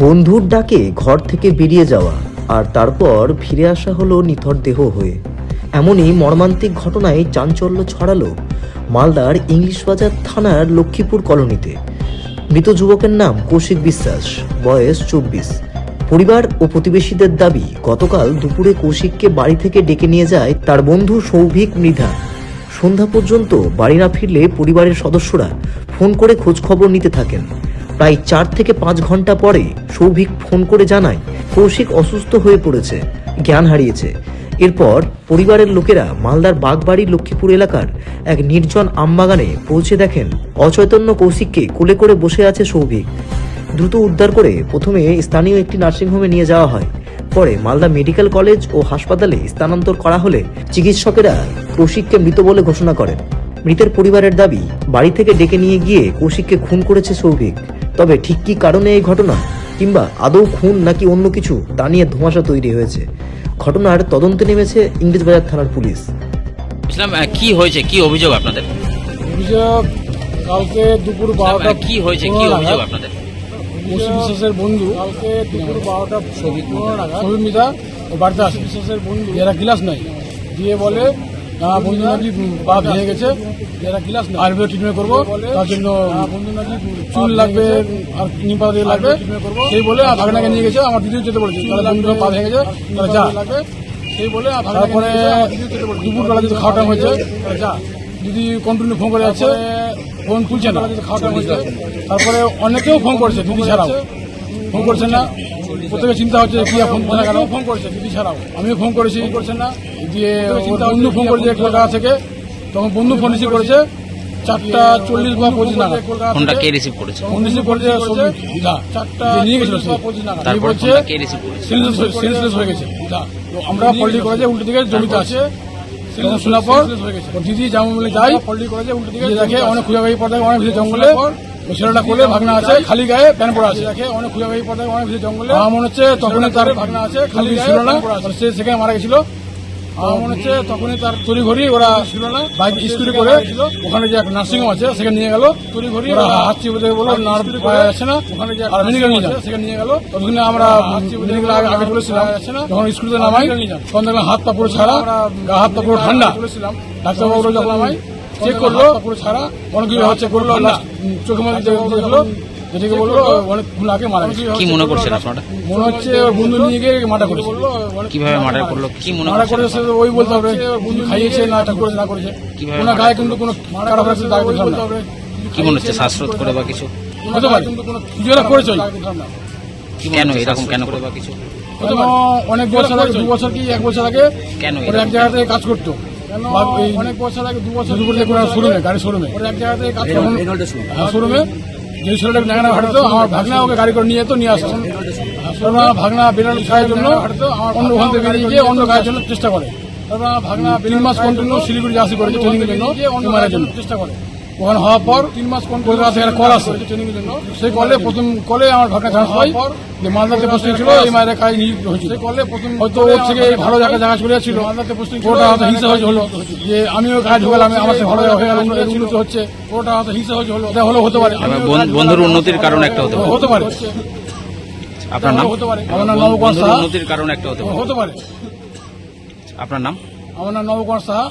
বন্ধুর ডাকে ঘর থেকে বেরিয়ে যাওয়া আর তারপর ফিরে আসা হলো নিথর দেহ হয়ে। এমনই মর্মান্তিক ঘটনায় চাঞ্চল্য ছড়ালো মালদার ইংলিশ বাজার থানার লক্ষ্মীপুর কলোনিতে। মৃত যুবকের নাম কৌশিক বিশ্বাস, বয়স চব্বিশ। পরিবার ও প্রতিবেশীদের দাবি, গতকাল দুপুরে কৌশিককে বাড়ি থেকে ডেকে নিয়ে যায় তার বন্ধু সৌভিক মৃধা। সন্ধ্যা পর্যন্ত বাড়ি না ফিরলে পরিবারের সদস্যরা ফোন করে খোঁজখবর নিতে থাকেন। প্রায় চার থেকে পাঁচ ঘণ্টা পরে সৌভিক ফোন করে জানায়, কৌশিক অসুস্থ হয়ে পড়েছে, জ্ঞান হারিয়েছে। এরপর পরিবারের লোকেরা মালদার বাগবাড়ি লক্ষ্মীপুর এলাকার এক নির্জন আমবাগানে পৌঁছে দেখেন অচৈতন্য কৌশিককে কোলে করে বসে আছে সৌভিক। দ্রুত উদ্ধার করে প্রথমে স্থানীয় একটি নার্সিংহোমে নিয়ে যাওয়া হয়। পরে মালদা মেডিকেল কলেজ ও হাসপাতালে স্থানান্তর করা হলে চিকিৎসকেরা কৌশিককে মৃত বলে ঘোষণা করেন। মৃতের পরিবারের দাবি, বাড়ি থেকে ডেকে নিয়ে গিয়ে কৌশিককে খুন করেছে সৌভিক। তবে ঠিক কী কারণে এই ঘটনা? কিংবা আদৌ খুন নাকি অন্য কিছু? তা নিয়ে ধোঁয়াশা তৈরি হয়েছে। ঘটনার তদন্তে নেমেছে ইংরেজবাজার থানার পুলিশ। ইসলাম কি হয়েছে? কি অভিযোগ আপনাদের? অভিযোগ কালকে দুপুর বারোটা কি হয়েছে? কি অভিযোগ আপনাদের? মুসি বিশ্বাসের বন্ধু। কালকে দুপুর বারোটা ও বাড়িতে আসে বিশ্বাসের বন্ধু। যারা ক্লাস নাই। দিয়ে বলে না বন্ধু নাকি পা ভেঙে গেছে আয়ুর্বেদ ট্রিটমেন্ট করব তার জন্য চুল লাগবে আর নিপা দিয়ে লাগবে সেই বলে ভাগনাকে নিয়ে গেছে আমার দিদিও যেতে বলেছে তাহলে বন্ধু পা ভেঙে গেছে তাহলে যা। তারপরে দুপুরবেলা যদি খাওয়া টাইম হয়েছে যা। কন্টিনিউ ফোন করে যাচ্ছে ফোন তুলছে না। খাওয়া হয়েছে তারপরে অনেকেও ফোন করছে দিদি ছাড়াও। ফোন করছে না। প্রত্যেকে চিন্তা হচ্ছে কি আর ফোন ফোন কেন? ফোন করছে দিদি ছাড়াও আমিও ফোন করেছি। করছে না? দিয়ে বন্ধু ফোন করেছে কলকাতা থেকে। তখন বন্ধু ফোন রিসিভ করেছে। চারটা চল্লিশ বা পঁচিশ নাগাদ। ফোনটা কে রিসিভ করেছে? ফোন রিসিভ করেছে চারটা নিয়ে গেছিল বলছে ফোনটা কে রিসিভ করেছে? সেন্সলেস হয়ে গেছে। আমরা পল্টি করেছে উল্টো দিকে জমিতে আছে। শোনার পর দিদি যেমন বলে যাই পল্টি করেছে উল্টো দিকে দেখে অনেক খুঁজাবাহি পড়ে অনেক জঙ্গলে। ছেলেটা কোলে ভাগনা আছে খালি গায়ে প্যান পড়া আছে। দেখে অনেক খুঁজাবাহি পড়ে অনেক জঙ্গলে। আমার মনে হচ্ছে তখনই তার ভাগনা আছে খালি ছিল না সে সেখানে মারা গেছিল। আমার মনে হচ্ছে তখনই তার তড়ি ঘড়ি ওরা ছিল না বাইক স্কুটি করে ওখানে যে একটা নার্সিং হোম আছে সেখানে নিয়ে গেল। তড়ি ঘড়ি ওরা হাত চিপে দেখে বলল নার্ভ আছে না ওখানে যে মেডিকেল নিয়ে যান। সেখানে নিয়ে গেল। ওখানে আমরা মেডিকেল আগে আগে বলেছিলাম। যখন স্কুটিতে নামাই তখন দেখলাম হাত পা পুরো ছাড়া হাত পা পুরো ঠান্ডা। ডাক্তারবাবু যখন নামাই চেক করল পুরো ছাড়া অনেক কিছু চেক করল চোখে মধ্যে দেখল যেটাকে বলল অনেক খুন আগে মারা গেছে। কি মনে করছেন আপনারা? মনে হচ্ছে বন্ধু নিয়ে গিয়ে মাটা করেছে। কীভাবে মার্ডার করল কি মনে মারা করছেন? করেছে ওই বলতে হবে। বন্ধু খাইয়েছে না এটা করেছে না করেছে। কীভাবে কোনো গায়ে কিন্তু কোনো খারাপ আছে দাগ দেখলাম না কি মনে হচ্ছে শ্বাসরোধ করে বা কিছু? হতে পারে। কিছু একটা করেছে কেন এরকম কেন করে বা কিছু? অনেক বছর আগে দু বছর কি এক বছর আগে কেন এক জায়গা থেকে কাজ করতো। অনেক বছর আগে দু বছর শোরুমে গাড়ি শোরুমে। ওরা এক জায়গা থেকে কাজ করতো শোরুমে। যে ছেলেটা ন্যাংরা হাঁটতো আমার ভাগনা ওকে গাড়ি করে নিয়ে যেত নিয়ে আসতো তারপর আমার ভাগনা বিড়াল খাওয়ার জন্য অন্য ওখান থেকে বেরিয়ে গিয়ে অন্য গায়ের জন্য চেষ্টা করে। তারপর আমার ভাগনা তিন মাস কন্টিনিউ শিলিগুড়ি আসি করেছে ট্রেনিং এর জন্য অন্য মায়ের জন্য চেষ্টা করে। ওখানে হওয়ার পর তিন মাস কোন কলকাতা থেকে একটা কল আসে। সেই কলে প্রথম কলে আমার ভাগনা খান হয় যে মালদাতে পোস্টিং ছিল এই মায়ের কাজ নিয়োগ হয়েছিল। সেই কলে প্রথম হয়তো ওর থেকে ভালো জায়গা জায়গা চলে যাচ্ছিল মালদাতে পোস্টিং ওটা হয়তো হিংসা হয়েছে হলো যে আমিও কাজ ঢোকালাম আমার সাথে ভালো হয়ে গেল উন্নতি হচ্ছে। ওটা হয়তো হিংসা হয়েছে হলো এটা হলো হতে পারে। বন্ধুর উন্নতির কারণ একটা হতে পারে। হতে পারে। আপনার নাম? হতে পারে। আমার নাম নবকুমার সাহা। উন্নতির কারণ একটা হতে পারে। হতে পারে। আপনার নাম? আমার নাম নবকুমার সাহা।